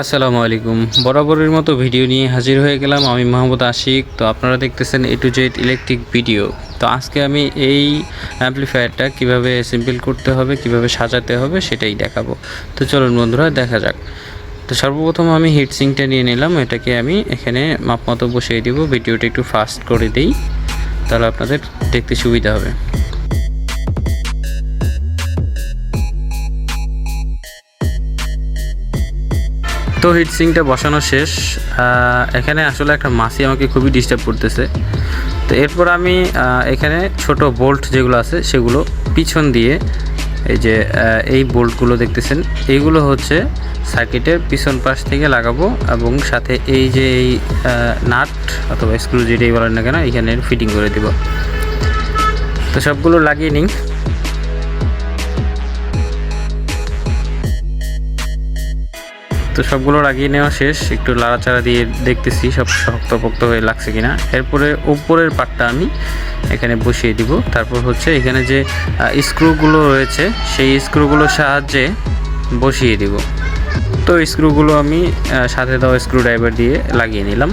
আসসালামু আলাইকুম। বরাবরের মতো ভিডিও নিয়ে হাজির হয়ে গেলাম আমি মোহাম্মদ আশিক। তো আপনারা দেখতেছেন A to Z electric video তো আজকে আমি এই অ্যাম্পলিফায়ারটা কীভাবে সিম্পল করতে হবে, কীভাবে সাজাতে হবে সেটাই দেখাবো। তো চলুন বন্ধুরা, দেখা যাক। তো সর্বপ্রথম আমি হিটসিংটা নিয়ে নিলাম। এটাকে আমি এখানে মাপ মতো বসিয়ে দিব। ভিডিওটা একটু ফাস্ট করে দিই। তাহলে আপনাদের দেখতে সুবিধা হবে। তো হিটসিংটা বসানো শেষ। এখানে আসলে একটা মাসি আমাকে খুবই ডিস্টার্ব করতেছে। তো এরপর আমি এখানে ছোট বোল্ট যেগুলো আছে, সেগুলো পিছন দিয়ে, এই যে এই বোল্টগুলো দেখতেছেন এইগুলো হচ্ছে সার্কিটের পিছন পাশ থেকে লাগাবো এবং সাথে এই যে, এই নাট অথবা স্ক্রু যেটাই বলেন না কেন, এখানে ফিটিং করে দিব। তো সবগুলো লাগিয়ে নিই তো সবগুলো লাগিয়ে নেওয়া শেষ। একটু লাড়াচাড়া দিয়ে দেখতেছি সব শক্তপোক্ত হয়ে লাগছে কিনা। এরপরে উপরের পাটটা আমি এখানে বসিয়ে দিব। তারপর হচ্ছে এখানে যে স্ক্রুগুলো রয়েছে, সেই স্ক্রুগুলোর সাহায্যে বসিয়ে দিব। তো স্ক্রুগুলো আমি সাথে দেওয়া স্ক্রু ড্রাইভার দিয়ে লাগিয়ে নিলাম।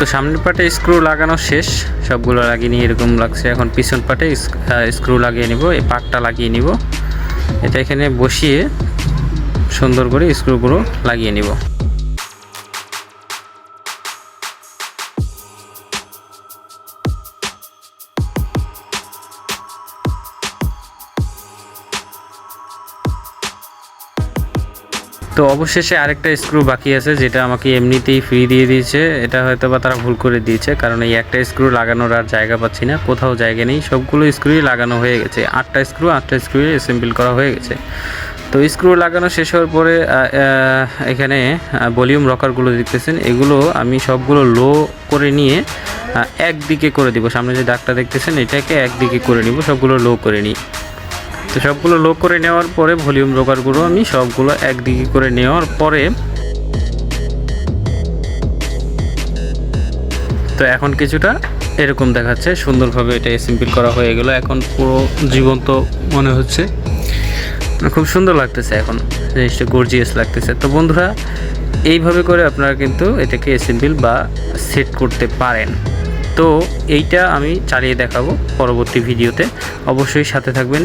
তো সামনের পাটে স্ক্রু লাগানো শেষ। সবগুলো লাগিয়ে নিয়ে এরকম লাগছে। এখন পিছন পাটে স্ক্রু লাগিয়ে নিব, এই পাটটা লাগিয়ে নিব। এটা এখানে বসিয়ে সুন্দর করে স্ক্রুগুলো লাগিয়ে নিব। তো অবশেষে আরেকটা স্ক্রু বাকি আছে, যেটা আমাকে এমনিতেই ফ্রি দিয়ে দিয়েছে। এটা হয়তো বা তারা ভুল করে দিয়েছে, কারণ এই একটা স্ক্রু লাগানোর আর জায়গা পাচ্ছি না, কোথাও জায়গা নেই। সবগুলো স্ক্রুই লাগানো হয়ে গেছে। আটটা স্ক্রু আটটা স্ক্রু অ্যাসেম্বল করা হয়ে গেছে। তো স্ক্রু লাগানো শেষ হওয়ার পরে এখানে ভলিউম রকারগুলো দেখতেছেন, এগুলো আমি সবগুলো লো করে নিয়ে একদিকে করে দিব। সামনে যে দাগটা দেখতেছেন, এটাকে একদিকে করে নিব, সবগুলো লো করে নিই। তো সবগুলো লো করে নেওয়ার পরে ভলিউম রোকারগুলো আমি সবগুলো একদিকে করে নেওয়ার পরে তো এখন কিছুটা এরকম দেখাচ্ছে, সুন্দরভাবে এটা সিম্পল করা হয়ে গেল। এখন পুরো জীবন্ত মনে হচ্ছে। খুব সুন্দর লাগতেছে এখন, জিনিসটা গর্জিয়াস লাগতেছে। তো বন্ধুরা, এইভাবে করে আপনারা কিন্তু এটাকে অ্যাসেম্বল বা সেট করতে পারেন। তো এইটা আমি চালিয়ে দেখাবো পরবর্তী ভিডিওতে অবশ্যই সাথে থাকবেন।